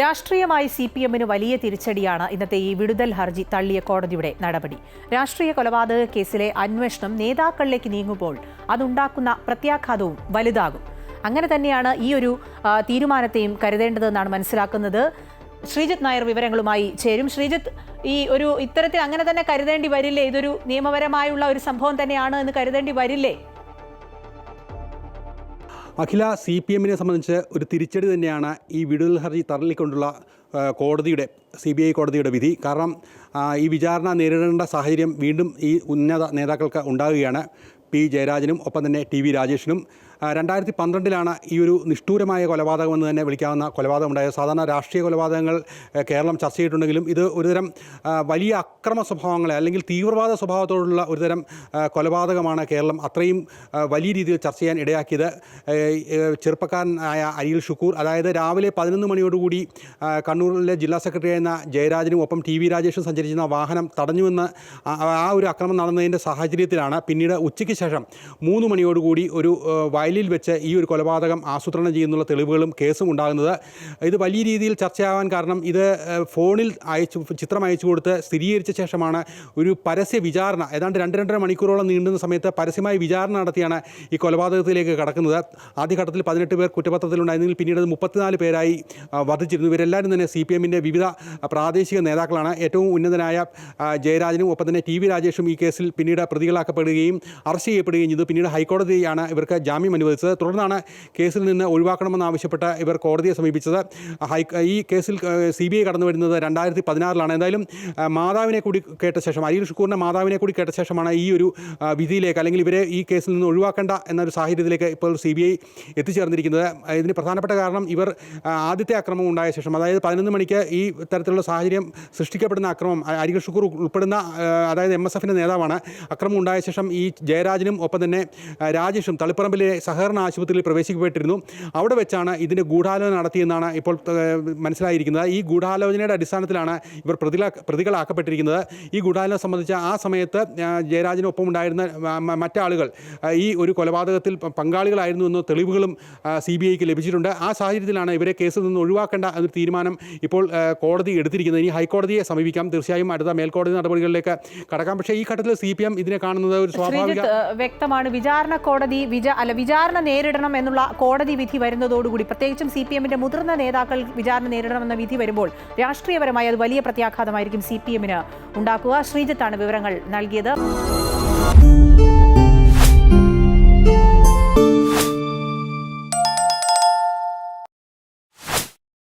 രാഷ്ട്രീയമായി C P എമ്മിന് വലിയ തിരിച്ചടിയാണ് ഇന്നത്തെ ഈ വിടുതൽ ഹർജി തള്ളിയ കോടതിയുടെ നടപടി. രാഷ്ട്രീയ കൊലപാതക കേസിലെ അന്വേഷണം നേതാക്കളിലേക്ക് നീങ്ങുമ്പോൾ അതുണ്ടാക്കുന്ന പ്രത്യാഘാതവും വലുതാകും. അങ്ങനെ തന്നെയാണ് ഈ ഒരു തീരുമാനത്തെയും കരുതേണ്ടതെന്നാണ് മനസ്സിലാക്കുന്നത്. ശ്രീജിത്ത് നായർ വിവരങ്ങളുമായി ചേരും. ശ്രീജിത്ത് ഈ ഒരു ഇത്തരത്തിൽ അങ്ങനെ തന്നെ കരുതേണ്ടി വരില്ലേ? ഇതൊരു നിയമപരമായുള്ള ഒരു സംഭവം തന്നെയാണ് എന്ന് കരുതേണ്ടി വരില്ലേ? അഖില സി പി എമ്മിനെ സംബന്ധിച്ച് ഒരു തിരിച്ചടി തന്നെയാണ് ഈ വിടുതൽ ഹർജി തള്ളിക്കൊണ്ടുള്ള കോടതിയുടെ സി ബി ഐ കോടതിയുടെ വിധി. കാരണം ഈ വിചാരണ നേരിടേണ്ട സാഹചര്യം വീണ്ടും ഈ ഉന്നത നേതാക്കൾക്ക് ഉണ്ടാകുകയാണ് പി ജയരാജനും ഒപ്പം തന്നെ ടി വി രാജേഷിനും. രണ്ടായിരത്തി പന്ത്രണ്ടിലാണ് ഈ ഒരു നിഷ്ഠൂരമായ കൊലപാതകം എന്ന് തന്നെ വിളിക്കാവുന്ന കൊലപാതകം ഉണ്ടായത് സാധാരണ രാഷ്ട്രീയ കൊലപാതകങ്ങൾ കേരളം ചർച്ച ചെയ്തിട്ടുണ്ടെങ്കിലും ഇത് ഒരുതരം വലിയ അക്രമ സ്വഭാവങ്ങളെ അല്ലെങ്കിൽ തീവ്രവാദ സ്വഭാവത്തോടുള്ള ഒരുതരം കൊലപാതകമാണ് കേരളം അത്രയും വലിയ രീതിയിൽ ചർച്ച ചെയ്യാൻ ഇടയാക്കിയത്. ചെറുപ്പക്കാരനായ അരിയിൽ ഷുക്കൂർ അതായത് രാവിലെ പതിനൊന്ന് മണിയോടുകൂടി കണ്ണൂരിലെ ജില്ലാ സെക്രട്ടറി ആയിരുന്ന ജയരാജനും ഒപ്പം ടി വി രാജേഷും സഞ്ചരിച്ചിരുന്ന വാഹനം തടഞ്ഞുവെന്ന് ആ- ഒരു അക്രമം നടന്നതിന്റെ സാഹചര്യത്തിലാണ്. പിന്നീട് ഉച്ചയ്ക്ക് ശേഷം മൂന്ന് മണിയോടുകൂടി ഒരു ആ, വയലിൽ വെച്ച് ഈ ഒരു കൊലപാതകം ആസൂത്രണം ചെയ്യുന്നുള്ള തെളിവുകളും കേസും ഉണ്ടാകുന്നത്. ഇത് വലിയ രീതിയിൽ ചർച്ചയാവാൻ കാരണം ഇത് ഫോണിൽ അയച്ചു ചിത്രം അയച്ചു കൊടുത്ത് സ്ഥിരീകരിച്ച ശേഷമാണ് ഒരു പരസ്യ വിചാരണ. ഏതാണ്ട് രണ്ട് രണ്ടര മണിക്കൂറോളം നീണ്ടുന്ന സമയത്ത് പരസ്യമായ വിചാരണ നടത്തിയാണ് ഈ കൊലപാതകത്തിലേക്ക് കടക്കുന്നത്. ആദ്യഘട്ടത്തിൽ പതിനെട്ട് പേർ കുറ്റപത്രത്തിലുണ്ടായിരുന്നെങ്കിൽ പിന്നീട് മുപ്പത്തിനാല് പേരായി വധിച്ചിരുന്നു ഇവരെല്ലാവരും തന്നെ സി പി എമ്മിന്റെ വിവിധ പ്രാദേശിക നേതാക്കളാണ്. ഏറ്റവും ഉന്നതനായ ജയരാജനും ഒപ്പം തന്നെ ടി വി രാജേഷും ഈ കേസിൽ പിന്നീട് പ്രതികളാക്കപ്പെടുകയും അറസ്റ്റ് ചെയ്യപ്പെടുകയും ചെയ്തു. പിന്നീട് ഹൈക്കോടതിയാണ് ഇവർക്ക് ജാമ്യം അനുവദിച്ചത്. തുടർന്നാണ് കേസിൽ നിന്ന് ഒഴിവാക്കണമെന്നാവശ്യപ്പെട്ട് ഇവർ കോടതിയെ സമീപിച്ചത്. ഹൈ ഈ കേസിൽ സി ബി ഐ കടന്നു വരുന്നത് രണ്ടായിരത്തി പതിനാറിലാണ് എന്തായാലും മാതാവിനെ കൂടി കേട്ട ശേഷം അരിൽ ഷുക്കൂറിന്റെ മാതാവിനെ കൂടി കേട്ട ശേഷമാണ് ഈ ഒരു വിധിയിലേക്ക് അല്ലെങ്കിൽ ഇവരെ ഈ കേസിൽ നിന്ന് ഒഴിവാക്കേണ്ട എന്നൊരു സാഹചര്യത്തിലേക്ക് ഇപ്പോൾ സി ബി ഐ എത്തിച്ചേർന്നിരിക്കുന്നത്. ഇതിന് പ്രധാനപ്പെട്ട കാരണം ഇവർ ആദ്യത്തെ അക്രമം ഉണ്ടായ ശേഷം അതായത് പതിനൊന്ന് മണിക്ക് ഈ തരത്തിലുള്ള സാഹചര്യം സൃഷ്ടിക്കപ്പെടുന്ന അക്രമം അരികൾ ഷുക്കൂർ ഉൾപ്പെടുന്ന അതായത് എം എസ് എഫിന്റെ നേതാവാണ് അക്രമം ഉണ്ടായ ശേഷം ഈ ജയരാജനും ഒപ്പം തന്നെ രാജേഷും തളിപ്പറമ്പിലെ സഹകരണ ആശുപത്രിയിൽ പ്രവേശിക്കപ്പെട്ടിരുന്നു. അവിടെ വെച്ചാണ് ഇതിന്റെ ഗൂഢാലോചന നടത്തിയെന്നാണ് ഇപ്പോൾ മനസ്സിലായിരിക്കുന്നത്. ഈ ഗൂഢാലോചനയുടെ അടിസ്ഥാനത്തിലാണ് ഇവർ പ്രതികള പ്രതികളാക്കപ്പെട്ടിരിക്കുന്നത്. ഈ ഗൂഢാലോചന സംബന്ധിച്ച ആ സമയത്ത് ജയരാജനൊപ്പം ഉണ്ടായിരുന്ന മറ്റാളുകൾ ഈ ഒരു കൊലപാതകത്തിൽ പങ്കാളികളായിരുന്നു എന്ന തെളിവുകളും സി ബി ഐക്ക് ലഭിച്ചിട്ടുണ്ട്. ആ സാഹചര്യത്തിലാണ് ഇവരെ കേസിൽ നിന്ന് ഒഴിവാക്കേണ്ട എന്നൊരു തീരുമാനം ഇപ്പോൾ കോടതി എടുത്തിരിക്കുന്നത്. ഇനി ഹൈക്കോടതിയെ സമീപിക്കാം. തീർച്ചയായും അടുത്ത മേൽക്കോടതി നടപടികളിലേക്ക് കടക്കാം. പക്ഷേ ഈ ഘട്ടത്തിൽ സി പി എം ഇതിനെ കാണുന്നത് ഒരു സ്വാഭാവിക വ്യക്തമാണ്. വിചാരണ കോടതി വിജ അല്ല വിചാരണ നേരിടണം എന്നുള്ള കോടതി വിധി വരുന്നതോടുകൂടി പ്രത്യേകിച്ചും സി പി എമ്മിന്റെ മുതിർന്ന നേതാക്കൾ വിചാരണ നേരിടണമെന്ന വിധി വരുമ്പോൾ രാഷ്ട്രീയപരമായി അത് വലിയ പ്രത്യാഘാതമായിരിക്കും സി പി എമ്മിന് ഉണ്ടാക്കുക. ശ്രീജിത്താണ് വിവരങ്ങൾ നൽകിയത്.